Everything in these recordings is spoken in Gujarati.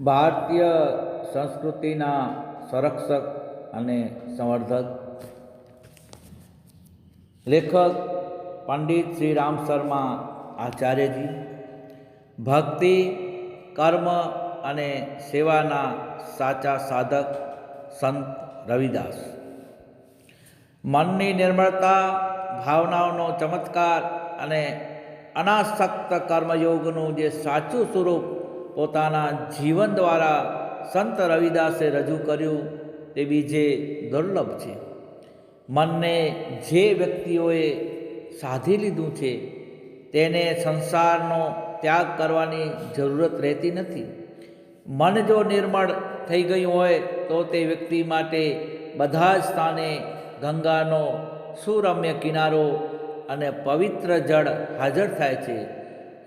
ભારતીય સંસ્કૃતિના સંરક્ષક અને સંવર્ધક. લેખક પંડિત શ્રી રામ શર્મા આચાર્યજી. ભક્તિ, કર્મ અને સેવાના સાચા સાધક સંત રવિદાસ. મનની નિર્મળતા, ભાવનાઓનો ચમત્કાર અને અનાસક્ત કર્મયોગનું જે સાચું સ્વરૂપ પોતાના જીવન દ્વારા સંત રવિદાસે રજૂ કર્યું તે બીજે દુર્લભ છે. મનને જે વ્યક્તિઓએ સાધી લીધું છે, તેને સંસારનો ત્યાગ કરવાની જરૂરત રહેતી નથી. મન જો નિર્મળ થઈ ગયું હોય, તો તે વ્યક્તિ માટે બધા જ સ્થાને ગંગાનો સુરમ્ય કિનારો અને પવિત્ર જળ હાજર થાય છે.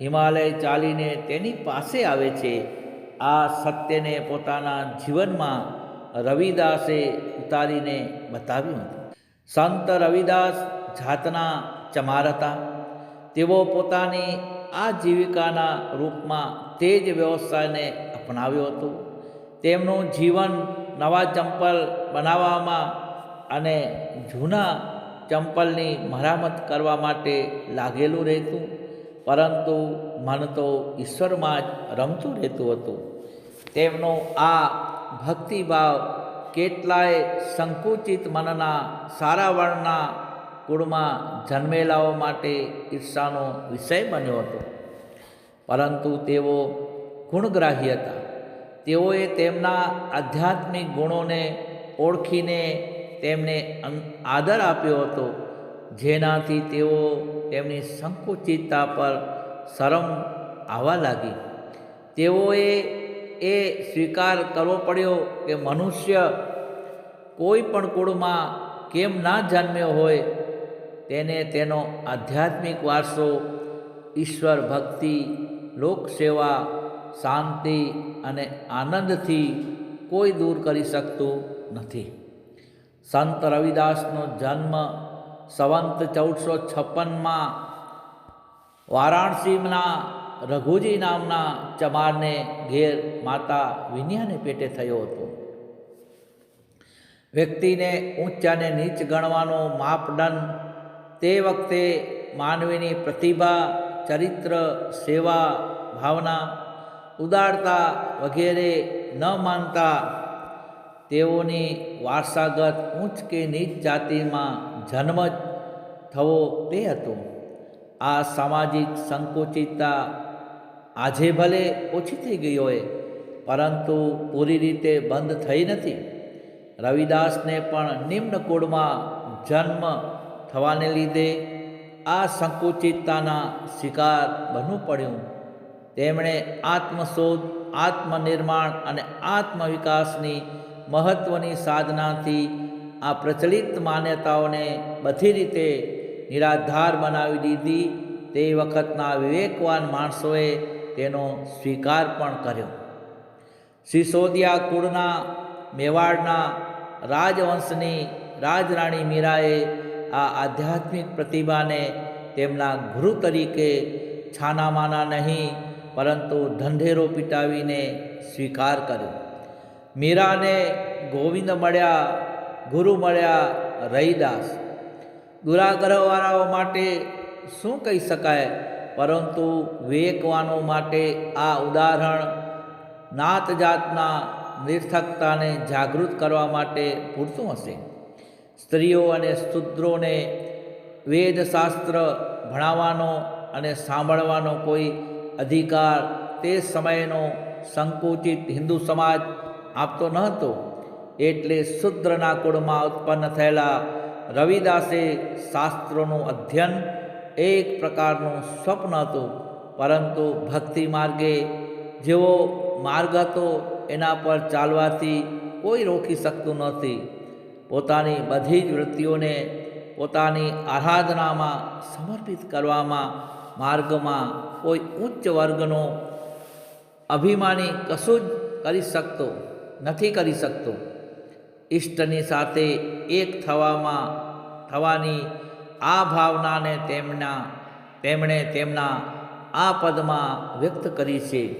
હિમાલય ચાલીને તેની પાસે આવે છે. આ સત્યને પોતાના જીવનમાં રવિદાસે ઉતારીને બતાવ્યું હતું. સંત રવિદાસ જાતના ચમાર હતા. તેઓ પોતાની આ જીવિકાના રૂપમાં તે જ વ્યવસાયને અપનાવ્યો હતો. તેમનું જીવન નવા ચંપલ બનાવવામાં અને જૂના ચંપલની મરામત કરવા માટે લાગેલું રહેતું. પરંતુ મન તો ઈશ્વરમાં જ રમતું રહેતું હતું. તેમનો આ ભક્તિભાવ કેટલાય સંકુચિત મનના સારા વર્ણના કુળમાં જન્મેલાઓ માટે ઈર્ષાનો વિષય બન્યો હતો. પરંતુ તેઓ ગુણગ્રાહી હતા. તેઓએ તેમના આધ્યાત્મિક ગુણોને ઓળખીને તેમને આદર આપ્યો હતો. જેનાથી તેઓ તેમની સંકુચિતતા પર શરમ આવવા લાગી. તેઓએ એ સ્વીકાર કરવો પડ્યો કે મનુષ્ય કોઈ પણ કુળમાં કેમ ના જન્મ્યો હોય, તેને તેનો આધ્યાત્મિક વારસો, ઈશ્વર ભક્તિ લોકસેવા શાંતિ અને આનંદથી કોઈ દૂર કરી શકતું નથી. સંત રવિદાસનો જન્મ સંવંત ચૌદસો છપ્પનમાં વારાણસીના રઘુજી નામના ચમારને ઘેર માતા વિનિયાને પેટે થયો હતો. વ્યક્તિને ઊંચાને નીચ ગણવાનો માપદંડ તે વખતે માનવીની પ્રતિભા, ચરિત્ર, સેવા, ભાવના, ઉદારતા વગેરે ન માનતા તેઓની વારસાગત ઊંચ કે નીચ જાતિમાં જન્મ થવો તે હતો. આ સામાજિક સંકુચિતતા આજે ભલે ઓછી થઈ ગઈ હોય, પરંતુ પૂરી રીતે બંધ થઈ નથી. રવિદાસને પણ નિમ્ન કુળમાં જન્મ થવાને લીધે આ સંકુચિતતાના શિકાર બનવું પડ્યું. તેમણે આત્મશોધ, આત્મનિર્માણ અને આત્મવિકાસની મહત્ત્વની સાધનાથી આ પ્રચલિત માન્યતાઓને બધી રીતે નિરાધાર બનાવી દીધી. તે વખતના વિવેકવાન માણસોએ તેનો સ્વીકાર પણ કર્યો. સિસોદિયા કુળના મેવાડના રાજવંશની રાજરાણી મીરાએ આ આધ્યાત્મિક પ્રતિભાને તેમના ગુરુ તરીકે છાનામાના નહીં, પરંતુ ધંધેરો પીટાવીને સ્વીકાર કર્યો. મીરાને ગોવિંદ મળ્યા ગુરુ મળ્યા રૈદાસ દુરાગ્રહવાળાઓ માટે શું કહી શકાય? પરંતુ વિવેકવાનો માટે આ ઉદાહરણ નાત જાતના નિર્થકતાને જાગૃત કરવા માટે પૂરતું હશે. સ્ત્રીઓ અને શુદ્રોને વેદશાસ્ત્ર ભણાવવાનો અને સાંભળવાનો કોઈ અધિકાર તે સમયનો સંકુચિત હિન્દુ સમાજ આપતો ન હતો. એટલે શુદ્રના કુળમાં ઉત્પન્ન થયેલા રવિદાસે શાસ્ત્રોનું અધ્યયન એક પ્રકારનું સ્વપ્ન હતું. પરંતુ ભક્તિ માર્ગે જેવો માર્ગ હતો, એના પર ચાલવાથી કોઈ રોકી શકતું નથી પોતાની બધી જ વૃત્તિઓને પોતાની આરાધનામાં સમર્પિત કરવામાં, માર્ગમાં કોઈ ઉચ્ચ વર્ગનો અભિમાની કશું જ કરી શકતો નથી કરી શકતો. ઈષ્ટની સાથે એક થવામાં, થવાની આ ભાવનાને તેમના, તેમણે તેમના આ પદમાં વ્યક્ત કરી છે.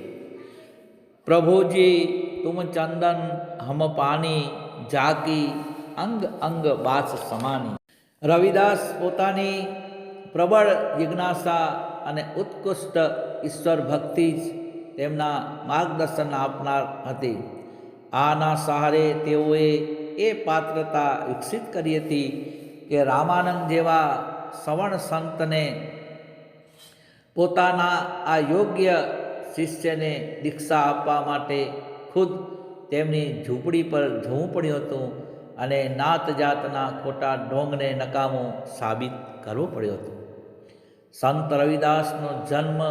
પ્રભુજી, તુમ ચંદન હમ પાણી જાકી અંગ અંગ બાસ સમાની. રવિદાસ પોતાની પ્રબળ જિજ્ઞાસા અને ઉત્કૃષ્ટ ઈશ્વર ભક્તિ જ તેમના માર્ગદર્શન આપનાર હતી. આના સહારે તેઓએ એ પાત્રતા વિકસિત કરી હતી કે રામાનંદ જેવા સવર્ણ સંતને પોતાના આ યોગ્ય શિષ્યને દીક્ષા આપવા માટે ખુદ તેમની ઝૂંપડી પર જવું પડ્યું હતું અને નાત જાતના ખોટા ઢોંગને નકામો સાબિત કરવો પડ્યો હતો. સંત રવિદાસનો જન્મ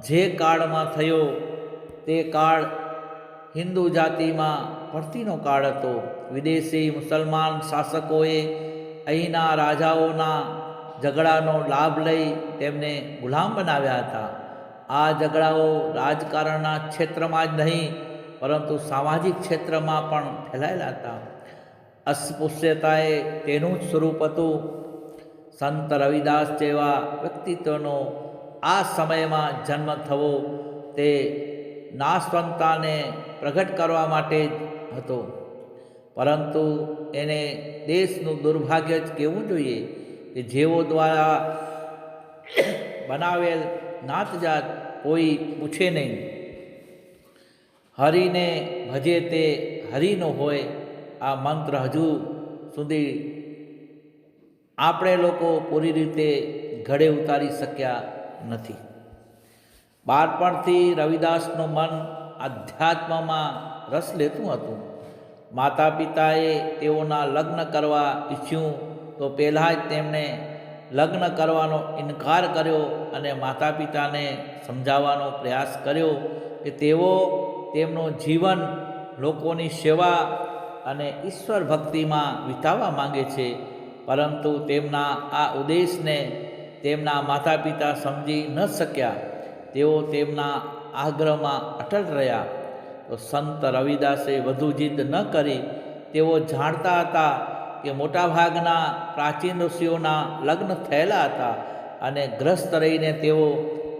જે કાળમાં થયો તે કાળ હિન્દુ જાતિમાં પડતીનો કાળ હતો. વિદેશી મુસલમાન શાસકોએ અહીંના રાજાઓના ઝઘડાનો લાભ લઈ તેમને ગુલામ બનાવ્યા હતા. આ ઝઘડાઓ રાજકારણના ક્ષેત્રમાં જ નહીં, પરંતુ સામાજિક ક્ષેત્રમાં પણ ફેલાયેલા હતા. અસ્પૃશ્યતાએ તેનું જ સ્વરૂપ હતું. સંત રવિદાસ જેવા વ્યક્તિત્વનો આ સમયમાં જન્મ થવો તે નાશવંતાને પ્રગટ કરવા માટે જ હતો. પરંતુ એને દેશનું દુર્ભાગ્ય જ કહેવું જોઈએ કે જેઓ દ્વારા બનાવેલ નાતજાત કોઈ પૂછે નહીં. હરિને ભજે તે હરિનો હોય, આ મંત્ર હજુ સુધી આપણે લોકો પૂરી રીતે ઘડે ઉતારી શક્યા નથી. બાળપણથી રવિદાસનું મન આધ્યાત્મમાં રસ લેતું હતું. માતા પિતાએ તેઓના લગ્ન કરવા ઈચ્છ્યું તો પહેલાં જ તેમણે લગ્ન કરવાનો ઇનકાર કર્યો અને માતા પિતાને સમજાવવાનો પ્રયાસ કર્યો કે તેઓ તેમનું જીવન લોકોની સેવા અને ઈશ્વર ભક્તિમાં વિતાવવા માંગે છે. પરંતુ તેમના આ ઉદ્દેશને તેમના માતા પિતા સમજી ન શક્યા. તેઓ તેમના આગ્રહમાં અટલ રહ્યા. તો સંત રવિદાસે વધુ જીદ ન કરી. તેઓ જાણતા હતા કે મોટાભાગના પ્રાચીન ઋષિઓના લગ્ન થયેલા હતા અને ગ્રસ્ત રહીને તેઓ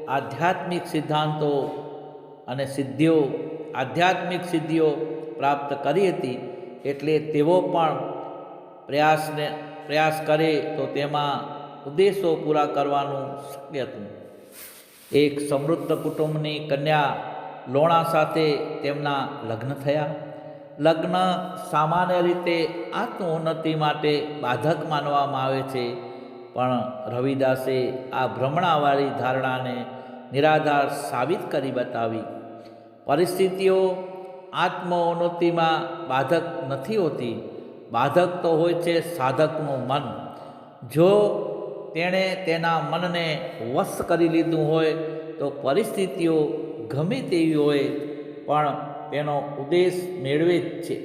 આધ્યાત્મિક સિદ્ધાંતો અને સિદ્ધિઓ, આધ્યાત્મિક સિદ્ધિઓ પ્રાપ્ત કરી હતી. એટલે તેઓ પણ પ્રયાસને, પ્રયાસ કરે તો તેમાં ઉદ્દેશો પૂરા કરવાનું શક્ય હતું. એક સમૃદ્ધ કુટુંબની કન્યા લોણા સાથે તેમના લગ્ન થયા. લગ્ન સામાન્ય રીતે આત્મોન્નતિ માટે બાધક માનવામાં આવે છે, પણ રવિદાસે આ ભ્રમણાવાળી ધારણાને નિરાધાર સાબિત કરી બતાવી. પરિસ્થિતિઓ આત્મોન્નતિમાં બાધક નથી હોતી. બાધક તો હોય છે સાધકનું મન. જો તેણે તેના મનને વશ કરી લીધું હોય તો પરિસ્થિતિઓ ગમે તેવી હોય, પણ તેનો ઉદ્દેશ મેળવે જ છે.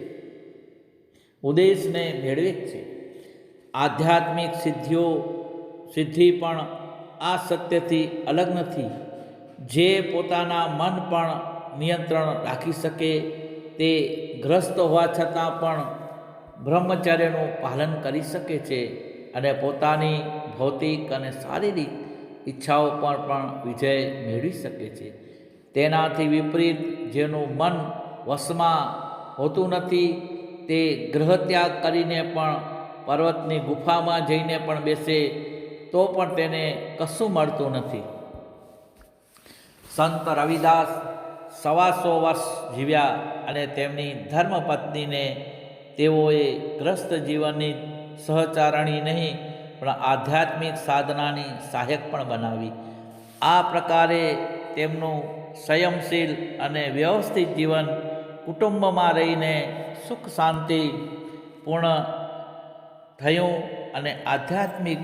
ઉદ્દેશને મેળવે જ છે. આધ્યાત્મિક સિદ્ધિઓ, સિદ્ધિ પણ આ સત્યથી અલગ નથી. જે પોતાના મન પણ નિયંત્રણ રાખી શકે તે ગ્રસ્ત હોવા છતાં પણ બ્રહ્મચર્યનું પાલન કરી શકે છે. અને પોતાની ભૌતિક અને શારીરિક ઈચ્છાઓ પર પણ વિજય મેળવી શકે છે. તેનાથી વિપરીત જેનું મન વશમાં હોતું નથી, તે ગ્રહત્યાગ કરીને પણ પર્વતની ગુફામાં જઈને પણ બેસે, તો પણ તેને કશું મળતું નથી. સંત રવિદાસ સવાસો વર્ષ જીવ્યા અને તેમની ધર્મપત્નીને તેઓએ ગ્રસ્ત જીવનની સહચારણી નહીં, પણ આધ્યાત્મિક સાધનાની સહાયક પણ બનાવી. આ પ્રકારે તેમનું સંયમશીલ અને વ્યવસ્થિત જીવન કુટુંબમાં રહીને સુખ શાંતિ પૂર્ણ થયું અને આધ્યાત્મિક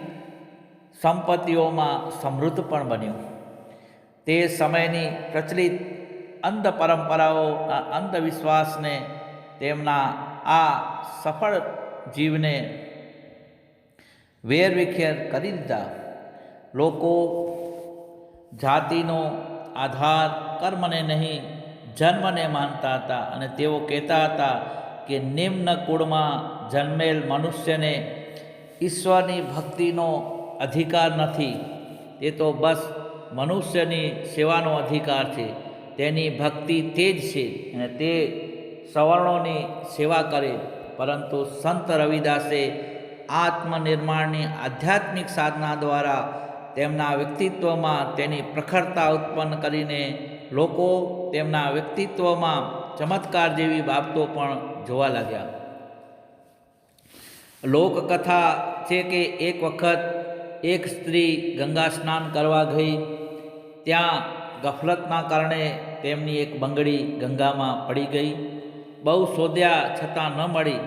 સંપત્તિઓમાં સમૃદ્ધ પણ બન્યું. તે સમયની પ્રચલિત અંધ પરંપરાઓના અંધવિશ્વાસને તેમના આ સફળ જીવને વેરવિખેર કરી દીધા લોકો જાતિનો આધાર કર્મને નહીં, જન્મને માનતા હતા અને તેઓ કહેતા હતા કે નિમ્ન કુળમાં જન્મેલ મનુષ્યને ઈશ્વરની ભક્તિનો અધિકાર નથી. તે તો બસ મનુષ્યની સેવાનો અધિકાર છે. તેની ભક્તિ તે જ છે અને તે સવર્ણોની સેવા કરે. પરંતુ સંત રવિદાસે આત્મનિર્માણની આધ્યાત્મિક સાધના દ્વારા તેમના વ્યક્તિત્વમાં તેની પ્રખરતા ઉત્પન્ન કરીને લોકો તેમના વ્યક્તિત્વમાં ચમત્કાર જેવી બાબતો પણ જોવા લાગ્યા. લોકકથા છે કે એક વખત એક સ્ત્રી ગંગા સ્નાન કરવા ગઈ. ત્યાં ગફલતના કારણે તેમની એક બંગડી ગંગામાં પડી ગઈ. બહુ શોધ્યા છતાં ન મળી.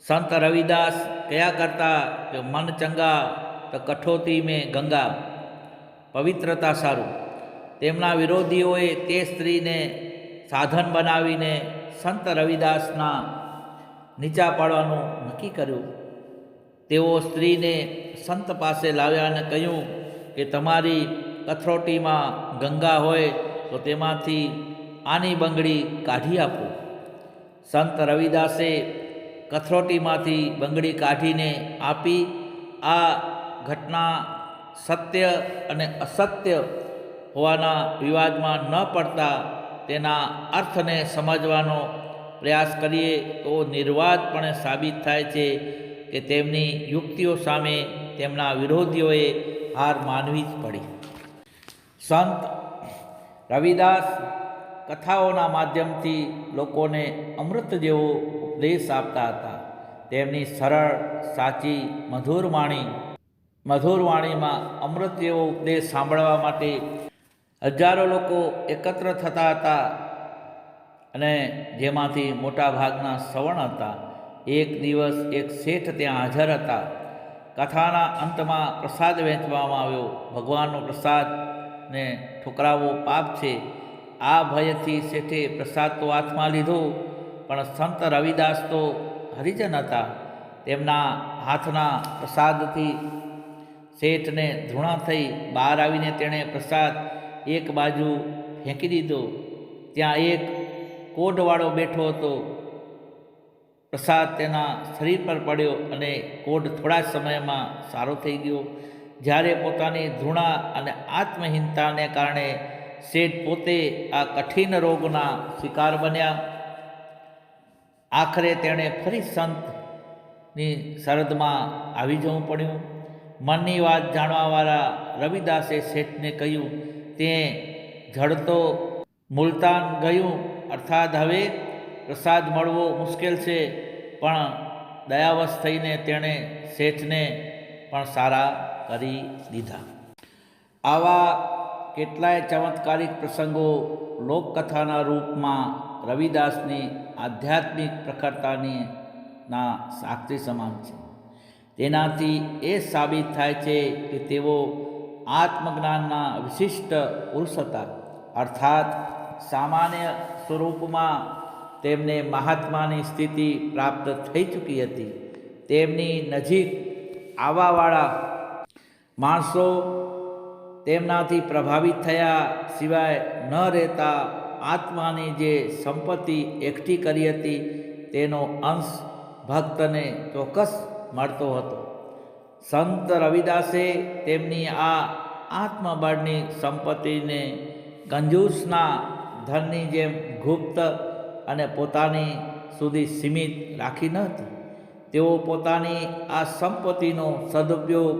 સંત રવિદાસ કયા કરતા કે મન ચંગા, તો કઠોતી મેં ગંગા. પવિત્રતા સારું. તેમના વિરોધીઓએ તે સ્ત્રીને સાધન બનાવીને સંત રવિદાસના નીચા પાડવાનું નક્કી કર્યું. તેઓ સ્ત્રીને સંત પાસે લાવ્યા અને કહ્યું કે તમારી કથરોટીમાં ગંગા હોય, તો તેમાંથી આની બંગડી કાઢી આપો. સંત રવિદાસે કથરોટીમાંથી બંગડી કાઢીને આપી. આ ઘટના સત્ય અને અસત્ય હોવાના વિવાદમાં ન પડતા તેના અર્થને સમજવાનો પ્રયાસ કરીએ તો નિર્વાદપણે સાબિત થાય છે કે તેમની યુક્તિઓ સામે તેમના વિરોધીઓએ હાર માનવી જ પડી. સંત રવિદાસ કથાઓના માધ્યમથી લોકોને અમૃત જેવો ઉપદેશ આપતા હતા. તેમની સરળ, સાચી, મધુર વાણી, મધુર વાણીમાં અમૃત જેવો ઉપદેશ સાંભળવા માટે હજારો લોકો એકત્ર થતા હતા અને જેમાંથી મોટા ભાગના સવર્ણ હતા. એક દિવસ એક શેઠ ત્યાં હાજર હતા. કથાના અંતમાં પ્રસાદ વહેંચવામાં આવ્યો. ભગવાનનો પ્રસાદ ને ઠુકરાવો પાપ છે. આ ભયથી શેઠે પ્રસાદ તો હાથમાં લીધો. પણ સંત રવિદાસ તો હરિજન હતા. તેમના હાથના પ્રસાદથી શેઠને ધૃણા થઈ બહાર આવીને તેણે પ્રસાદ એક બાજુ ફેંકી દીધો. ત્યાં એક કોઢવાળો બેઠો હતો. પ્રસાદ તેના શરીર પર પડ્યો અને કોઢ થોડા સમયમાં સારો થઈ ગયો. જ્યારે પોતાની ધૃણા અને આત્મહીનતાને કારણે શેઠ પોતે આ કઠિન રોગના શિકાર બન્યા. આખરે તેણે ફરી સંતની શરદમાં આવી જવું પડ્યું. મનની વાત જાણવાવાળા રવિદાસે શેઠને કહ્યું, તે જડતો મુલતાન ગયું, અર્થાત હવે પ્રસાદ મળવો મુશ્કેલ છે, પણ દયાવશ થઈને તેણે શેઠને પણ સારા કરી દીધા. આવા કેટલાય ચમત્કારિક પ્રસંગો લોકકથાના રૂપમાં રવિદાસની આધ્યાત્મિક પ્રખરતાની ના સાક્ષી સમાન છે. તેનાથી એ સાબિત થાય છે કે તેઓ આત્મજ્ઞાનના વિશિષ્ટ પુરુષ હતા અર્થાત સામાન્ય સ્વરૂપમાં તેમને મહાત્માની સ્થિતિ પ્રાપ્ત થઈ ચૂકી હતી. તેમની નજીક આવવાવાળા માણસો તેમનાથી પ્રભાવિત થયા સિવાય ન રહેતા આત્માની જે સંપત્તિ એકઠી કરી હતી, તેનો અંશ ભક્તને ચોક્કસ મળતો હતો. સંત રવિદાસે તેમની આ આત્મબળની સંપત્તિને કંજૂસના ધનની જેમ ગુપ્ત અને પોતાની સુધી સીમિત રાખી ન હતી. તેઓ પોતાની આ સંપત્તિનો સદુપયોગ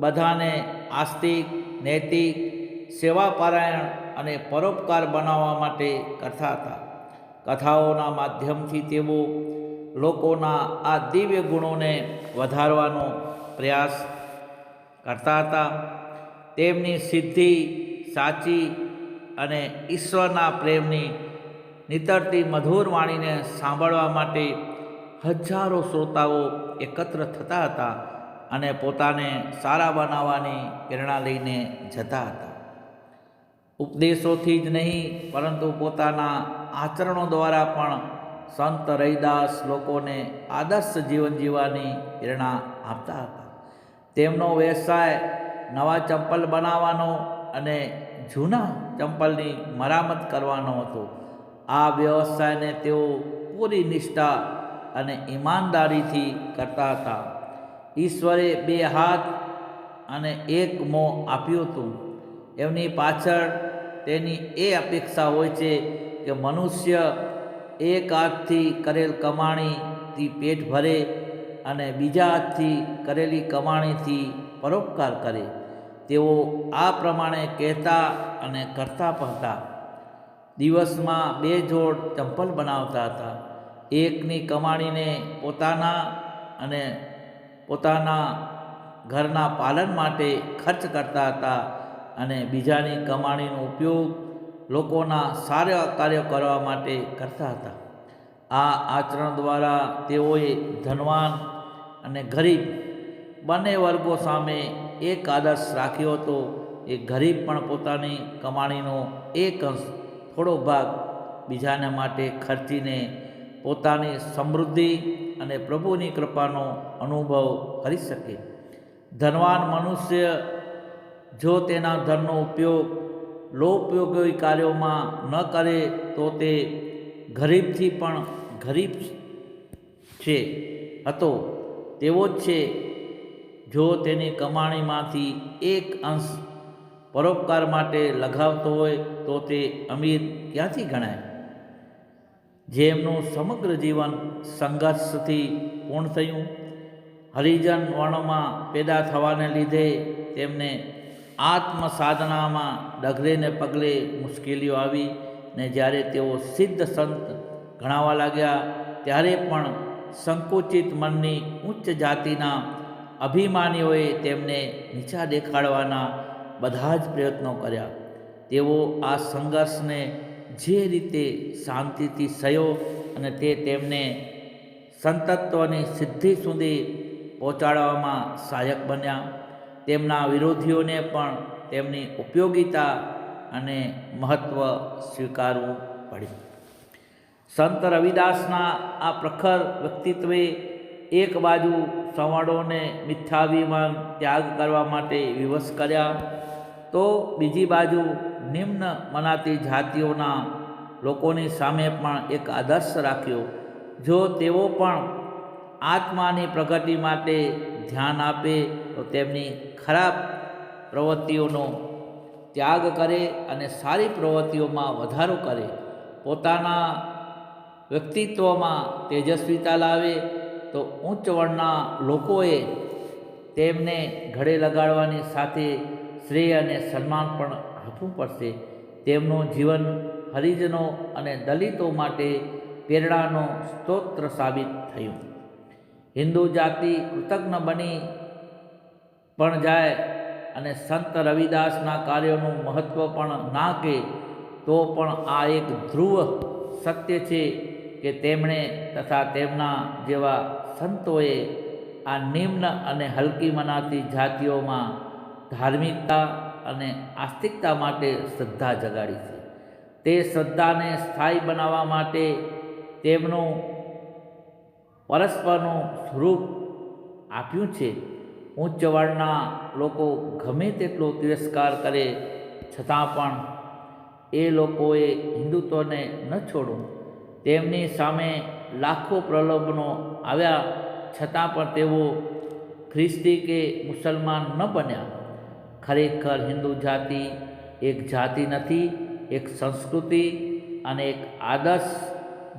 બધાને આસ્તિક, નૈતિક સેવાપરાયણ અને પરોપકાર બનાવવા માટે કરતા હતા. કથાઓના માધ્યમથી તેઓ લોકોના આ દિવ્ય ગુણોને વધારવાનો પ્રયાસ કરતા હતા. તેમની સિદ્ધિ સાચી અને ઈશ્વરના પ્રેમની નીતરતી મધુર વાણીને સાંભળવા માટે હજારો શ્રોતાઓ એકત્ર થતા હતા અને પોતાને સારા બનાવવાની પ્રેરણા લઈને જતા હતા. ઉપદેશોથી જ નહીં, પરંતુ પોતાના આચરણો દ્વારા પણ સંત રૈદાસ લોકોને આદર્શ જીવન જીવવાની પ્રેરણા આપતા હતા. તેમનો વ્યવસાય નવા ચંપલ બનાવવાનો અને જૂના ચંપલની મરામત કરવાનો હતો. આ વ્યવસાયને તેઓ પૂરી નિષ્ઠા અને ઈમાનદારીથી કરતા હતા. ઈશ્વરે બે હાથ અને એક મોં આપ્યું હતું. એમની પાછળ તેની એ અપેક્ષા હોય છે કે મનુષ્ય એક હાથથી કરેલ કમાણીથી પેટ ભરે અને બીજા હાથથી કરેલી કમાણીથી પરોપકાર કરે. તેઓ આ પ્રમાણે કહેતા અને કરતા પણ દિવસમાં બે જોડ ચંપલ બનાવતા હતા. એકની કમાણીને પોતાના અને પોતાના ઘરના પાલન માટે ખર્ચ કરતા હતા. અને બીજાની કમાણીનો ઉપયોગ લોકોના સારા કાર્યો કરવા માટે કરતા હતા. આ આચરણ દ્વારા તેઓએ ધનવાન અને ગરીબ બંને વર્ગો સામે એક આદર્શ રાખ્યો હતો. એ ગરીબ પણ પોતાની કમાણીનો એક અંશ, થોડો ભાગ બીજાના માટે ખર્ચીને પોતાની સમૃદ્ધિ અને પ્રભુની કૃપાનો અનુભવ કરી શકે. ધનવાન મનુષ્ય જો તેના ધનનો ઉપયોગ લોપયોગી કાર્યોમાં ન કરે, તો તે ગરીબથી પણ ગરીબ છે. હતો. તેવો જ છે. જો તેની કમાણીમાંથી એક અંશ પરોપકાર માટે લગાવતો હોય, તો તે અમીર ક્યાંથી ગણાય? જેમનું સમગ્ર જીવન સંઘર્ષથી પૂર્ણ થયું. હરિજન વર્ણમાં પેદા થવાને લીધે તેમને આત્મ સાધનામાં ડગલે પગલે મુશ્કેલીઓ આવી ને જ્યારે તેઓ સિદ્ધ સંત ગણાવા લાગ્યા, ત્યારે પણ સંકુચિત મનની ઉચ્ચ જાતિના અભિમાનીઓએ તેમને નીચા દેખાડવાના બધા જ પ્રયત્નો કર્યા. તેઓ આ સંઘર્ષને જે રીતે શાંતિથી સહયો અને તે તેમને સંતત્વની સિદ્ધિ સુધી પહોંચાડવામાં સહાયક બન્યા. તેમના વિરોધીઓને પણ તેમની ઉપયોગિતા અને મહત્ત્વ સ્વીકારવું પડ્યું. સંત રવિદાસના આ પ્રખર વ્યક્તિત્વે એક બાજુ સવાળોને મિથ્યાભિમાન ત્યાગ કરવા માટે વિવશ કર્યા, તો બીજી બાજુ નિમ્ન મનાતી જાતિઓના લોકોની સામે પણ એક આદર્શ રાખ્યો, જો તેઓ પણ આત્માની પ્રગતિ માટે ધ્યાન આપે, તો તેમની ખરાબ પ્રવૃત્તિઓનો ત્યાગ કરે અને સારી પ્રવૃત્તિઓમાં વધારો કરે. પોતાના વ્યક્તિત્વમાં તેજસ્વીતા લાવે, તો ઉચ્ચ વર્ણના લોકોએ તેમને ઘડે લગાડવાની સાથે શ્રેય અને સન્માન પણ આપવું પડશે. તેમનું જીવન હરિજનો અને દલિતો માટે પ્રેરણાનો સ્તોત્ર સાબિત થયું. હિન્દુ જાતિ કૃતજ્ઞ બની પણ જાય અને સંત રવિદાસના કાર્યોનું મહત્ત્વ પણ ના કે તો પણ આ એક ધ્રુવ સત્ય છે કે તેમણે તથા તેમના જેવા સંતોએ આ નિમ્ન અને હલકી મનાતી જાતિઓમાં ધાર્મિકતા અને આસ્તિકતા માટે શ્રદ્ધા જગાડી છે. તે શ્રદ્ધાને સ્થાયી બનાવવા માટે તેમનું પરસ્પરનું સ્વરૂપ આપ્યું છે. ઉચ્ચ વર્ણના લોકો ગમે તેટલો તિરસ્કાર કરે, છતાં પણ એ લોકોએ હિન્દુત્વને ન છોડવું તેમની સામે લાખો પ્રલોભનો આવ્યા, છતાં પણ તેઓ ખ્રિસ્તી કે મુસલમાન ન બન્યા. ખરેખર હિન્દુ જાતિ એક જાતિ નથી, એક સંસ્કૃતિ અને એક આદર્શ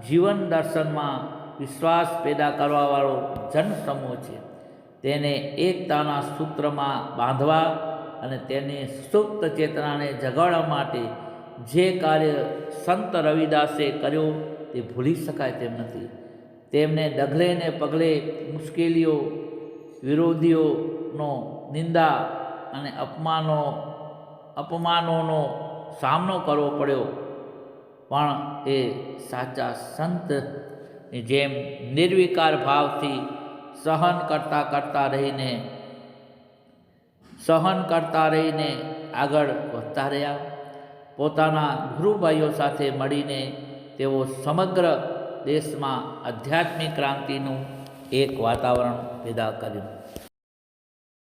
જીવન દર્શનમાં વિશ્વાસ પેદા કરવાવાળો જનસમૂહ છે. તેને એકતાના સૂત્રમાં બાંધવા અને તેની સુપ્ત ચેતનાને જગાડવા માટે જે કાર્ય સંત રવિદાસે કર્યું તે ભૂલી શકાય તેમ નથી. તેમને ડગલે ને પગલે મુશ્કેલીઓ, વિરોધીઓનો નિંદા અને અપમાનો, અપમાનોનો સામનો કરવો પડ્યો. પણ એ સાચા સંતની જેમ નિર્વિકાર ભાવથી સહન કરતાં કરતાં રહીને, સહન કરતા રહીને આગળ વધતા રહ્યા. પોતાના ગુરુભાઈઓ સાથે મળીને તેઓ સમગ્ર દેશમાં આધ્યાત્મિક ક્રાંતિનું એક વાતાવરણ પેદા કર્યું.